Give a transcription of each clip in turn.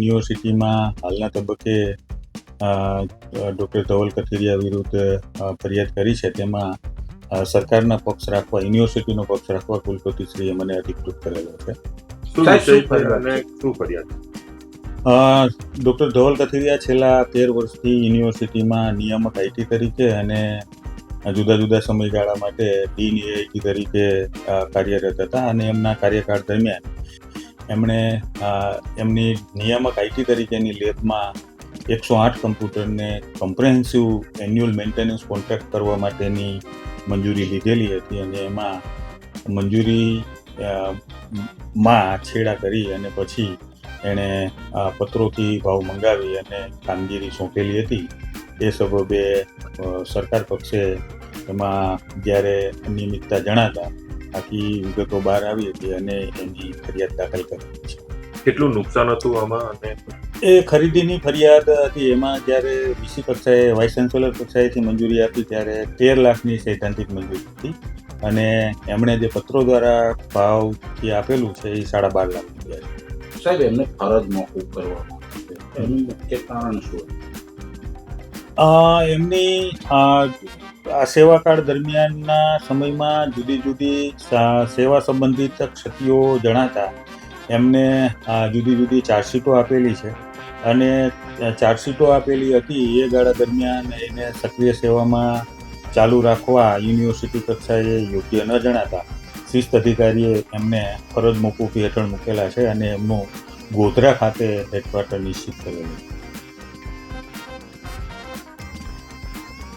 યુનિવર્સિટીમાં હાલના તબક્કે ડૉક્ટર ધવલ કથિરિયા વિરુદ્ધ ફરિયાદ કરી છે. તેમાં સરકારના પક્ષ રાખવા યુનિવર્સિટીનો પક્ષ રાખવા કુલપતિશ્રીએ મને અધિકૃત કરેલો છે. ડૉક્ટર ધવલ કથિરિયા છેલ્લા તેર વર્ષથી યુનિવર્સિટીમાં નિયામક આઈટી તરીકે અને જુદા જુદા સમયગાળા માટે ડીન એઆઈટી તરીકે કાર્યરત હતા અને એમના કાર્યકાળ દરમિયાન એમણે એમની નિયામક આઈટી તરીકેની લેબમાં એકસો આઠ કમ્પ્યુટરને કમ્પ્રેહેન્સિવ એન્યુઅલ મેન્ટેનન્સ કોન્ટ્રાક્ટ કરવા માટેની મંજૂરી લીધેલી હતી અને એમાં મંજૂરી માં છેડા કરી અને પછી એણે પત્રોથી ભાવ મંગાવી અને કામગીરી સોંપેલી હતી. એ સબબે સરકાર પક્ષે એમાં જ્યારે અનિયમિતતા જણાતા આખી વિગતો બહાર આવી હતી અને એની ફરિયાદ દાખલ કરી છે. કેટલું નુકસાન હતું આમાં અને એ ખરીદીની ફરિયાદ હતી. એમાં જ્યારે વીસી કક્ષાએ વાઇસ ચાન્સેલર કક્ષાએથી મંજૂરી આપી ત્યારે તેર લાખની સૈદ્ધાંતિક મંજૂરી હતી અને એમણે જે પત્રો દ્વારા ભાવ જે આપેલું છે એ સાડા બાર લાખ રૂપિયા છે. સાહેબ એમને ફરજ મોકૂફ કરવામાં. એનું મુખ્ય કારણ શું એમની સેવાકાળ દરમિયાનના સમયમાં જુદી જુદી સેવા સંબંધિત ક્ષતિઓ જણાતા એમને જુદી જુદી ચાર્જશીટો આપેલી છે. અને ચાર્જશીટો આપેલી હતી એ ગાળા દરમિયાન એને સક્રિય સેવામાં ચાલુ રાખવા યુનિવર્સિટી કક્ષાએ યોગ્ય ન જણાતા શિસ્ત અધિકારીએ એમને ફરજ મોકૂફી હેઠળ મૂકેલા છે અને એમનું ગોધરા ખાતે હેડક્વાર્ટર નિશ્ચિત કરેલું છે.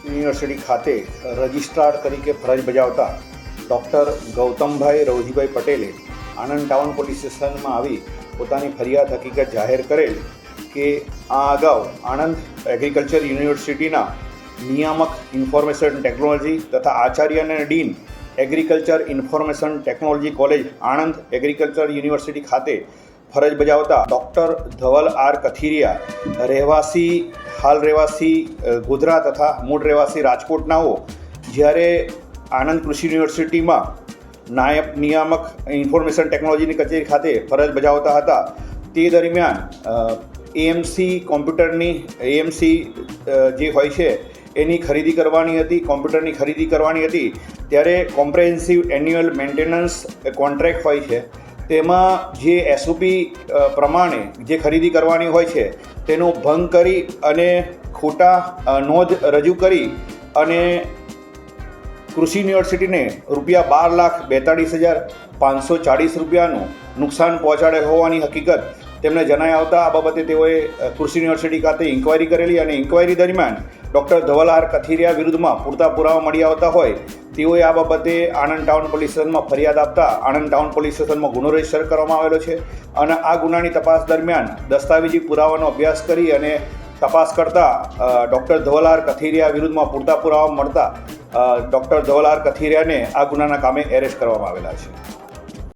યુનિવર્સિટી ખાતે રજિસ્ટ્રાર તરીકે ફરજ બજાવતા ડૉક્ટર ગૌતમભાઈ રવજીભાઈ પટેલે આણંદ ટાઉન પોલીસ સ્ટેશનમાં આવી પોતાની ફરિયાદ હકીકત જાહેર કરેલ કે આ અગાઉ આણંદ એગ્રીકલ્ચર યુનિવર્સિટીના નિયામક ઇન્ફોર્મેશન ટેકનોલોજી તથા આચાર્ય અને dean agriculture information technology college Anand agriculture university ખાતે ફરજ બજાવતા ડૉક્ટર ધવલ આર કથિરિયા, રહેવાસી, હાલ રહેવાસી ગુજરાત તથા મૂળ રહેવાસી રાજકોટનાઓ, જ્યારે આણંદ કૃષિ યુનિવર્સિટીમાં નાયબ નિયામક ઇન્ફોર્મેશન ટેકનોલોજીની કચેરી ખાતે ફરજ બજાવતા હતા, તે દરમિયાન એએમસી કોમ્પ્યુટરની એએમસી જે હોય છે, એની ખરીદી કરવાની હતી, કોમ્પ્યુટરની ખરીદી કરવાની હતી, ત્યારે કોમ્પ્રેહેન્સિવ એન્યુઅલ મેન્ટેનન્સ કોન્ટ્રાક્ટ હોય છે તેમાં જે એસઓપી પ્રમાણે જે ખરીદી કરવાની હોય છે, તેનો ભંગ કરી અને ખોટા નોંધ રજૂ કરી અને કૃષિ યુનિવર્સિટીને રૂપિયા બાર લાખ બેતાળીસ હજાર પાંચસો ચાળીસ રૂપિયાનું નુકસાન પહોંચાડે હોવાની હકીકત તેમને જણાઈ આવતા આ બાબતે તેઓએ કૃષિ યુનિવર્સિટી ખાતે ઇન્કવાયરી કરેલી અને ઇન્કવાયરી દરમિયાન ડૉક્ટર ધવલ આર કથિરિયા વિરુદ્ધમાં પૂરતા પુરાવા મળી આવતા હોય તેઓએ આ બાબતે આણંદ ટાઉન પોલીસ સ્ટેશનમાં ફરિયાદ આપતા આણંદ ટાઉન પોલીસ સ્ટેશનમાં ગુનો રજિસ્ટર કરવામાં આવેલો છે અને આ ગુનાની તપાસ દરમિયાન દસ્તાવેજી પુરાવાનો અભ્યાસ કરી અને તપાસ કરતા ડૉક્ટર ધવલાર કથિરિયા વિરુદ્ધમાં પૂરતા પુરાવા મળતા ડૉક્ટર ધવલાર કથિરિયાને આ ગુનાના કામે એરેસ્ટ કરવામાં આવેલા છે.